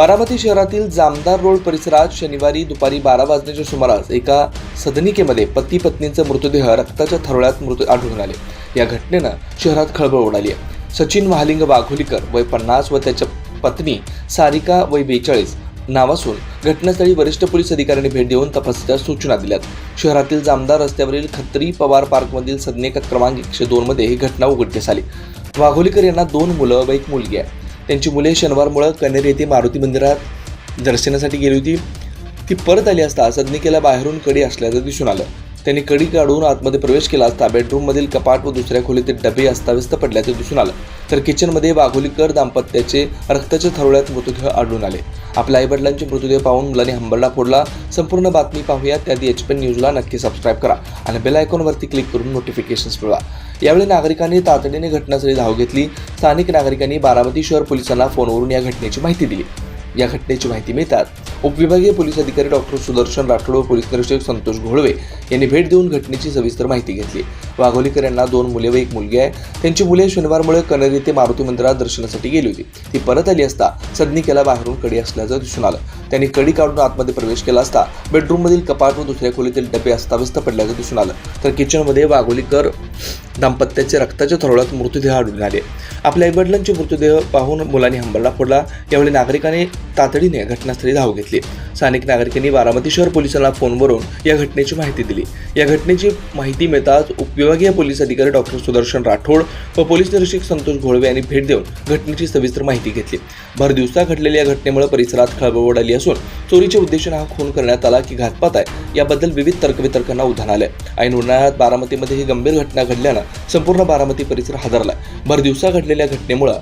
बारामती शहरातील जामदार रोड परिसरात शनिवारी दुपारी बारा वाजण्याच्या सुमारास एका सदनिकेमध्ये पती पत्नीचा मृतदेह रक्ताच्या थरोळ्यात मृत आढळून आले. या घटनेनं शहरात खळबळ उडाली आहे. सचिन महालिंग वाघोलीकर वय पन्नास व त्याच्या पत्नी सारिका वय बेचाळीस नाव असून घटनास्थळी वरिष्ठ पोलीस अधिकाऱ्यांनी भेट देऊन तपासाच्या सूचना दिल्यात. शहरातील जामदार रस्त्यावरील खत्री पवार पार्कमधील सदनिका क्रमांक एकशे दोनमध्ये ही घटना उघडकीस आली. वाघोलीकर यांना दोन मुलं व एक मुलगी आहे. त्यांची मुले शनिवारमुळं कनेरी येथे मारुती मंदिरात दर्शनासाठी गेली होती. ती परत आली असता सदनिकेला बाहेरून कडी असल्याचं दिसून आलं. त्यांनी कडी काढून आतमध्ये प्रवेश केला असता बेडरूममधील कपाट व दुसऱ्या खोलीतील डबे अस्ताव्यस्त पडल्याचे दिसून आलं. तर किचनमध्ये वाघोलीकर दाम्पत्याचे रक्ताच्या थरोळ्यात मृतदेह आढळून आले. आपल्या आईवडिलांचे मृतदेह पाहून मुलांनी हंबरडा फोडला. संपूर्ण बातमी पाहूया त्याआधी एच पी न्यूजला नक्की सबस्क्राईब करा आणि बेल आयकॉनवरती क्लिक करून नोटिफिकेशन्स मिळवा. यावेळी नागरिकांनी तातडीने घटनास्थळी धाव घेतली. स्थानिक नागरिकांनी बारामती शहर पोलिसांना फोनवरून या घटनेची माहिती दिली. या घटनेची माहिती मिळतात. उपविभागीय पोलीस अधिकारी डॉक्टर सुदर्शन राठोड व पोलीस निरीक्षक संतोष घोळवे यांनी भेट देऊन घटनेची सविस्तर माहिती घेतली. वाघोलीकर यांना दोन मुले व एक मुलगी आहे. त्यांची मुले शनिवारमुळे कनेरी ते मारुती मंदिरात दर्शनासाठी गेली होती. ती परत आली असता सदनिकेला बाहेरून कडी असल्याचं दिसून आलं. त्यांनी कडी काढून आतमध्ये प्रवेश केला असता बेडरूममधील कपाट व दुसऱ्या खोलीतील डबे अस्ताव्यस्त पडल्याचं दिसून आलं. तर किचनमध्ये वाघोलीकर दाम्पत्याचे रक्ताच्या थरोळ्यात मृतदेह आढळून आले. आपल्या आईवडिलांचे मृतदेह पाहून मुलांनी हंबरडा फोडला. यावेळी नागरिकांनी तातडीने घटनास्थळी धाव घेतली. स्थानिक नागरिकांनी बारामती शहर पोलिसांना फोनवरून या घटनेची माहिती दिली. या घटनेची माहिती मिळताच उपविभागीय पोलीस अधिकारी डॉक्टर सुदर्शन राठोड व पोलीस निरीक्षक संतोष घोळवे यांनी भेट देऊन घटनेची सविस्तर माहिती घेतली. भर दिवसा घडलेल्या या घटनेमुळे परिसरात खळबळ उडाली असून चोरीच्या उद्देशाने हा खून करण्यात आला की घातपात आहे. याबद्दल विविध तर्कवितर्कांना उधाण आलंय. ऐन उन्हाळ्यात बारामतीमध्ये ही गंभीर घटना घडल्यानं संपूर्ण बारामती परिसर हादरला भर दिवसा घडलेल्या घटनेमुळे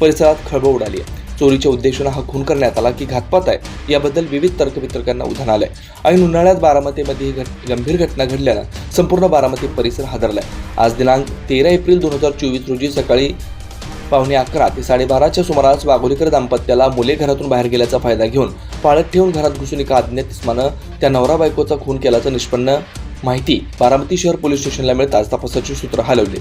परिसरात खळबळ उडाली आहे. चोरीच्या उद्देशानं हा खून करण्यात आला की घातपात आहे याबद्दल विविध तर्कवितर्कांना उधाण आलंय. ऐन उन्हाळ्यात बारामतीमध्ये ही घट गंभीर घटना घडल्यानं संपूर्ण बारामती परिसर हादरलाय. आज दिनांक तेरा एप्रिल दोन हजार चोवीस रोजी सकाळी पावणे अकरा ते साडेबाराच्या सुमारास वाघोलीकर दाम्पत्याला मुले घरातून बाहेर गेल्याचा फायदा घेऊन पाळत ठेवून घरात घुसून एका अज्ञात इस्मानं त्या नवरा बायकोचा खून केल्याचं निष्पन्न माहिती बारामती शहर पोलीस स्टेशनला मिळताच तपासाची सूत्र हलवली.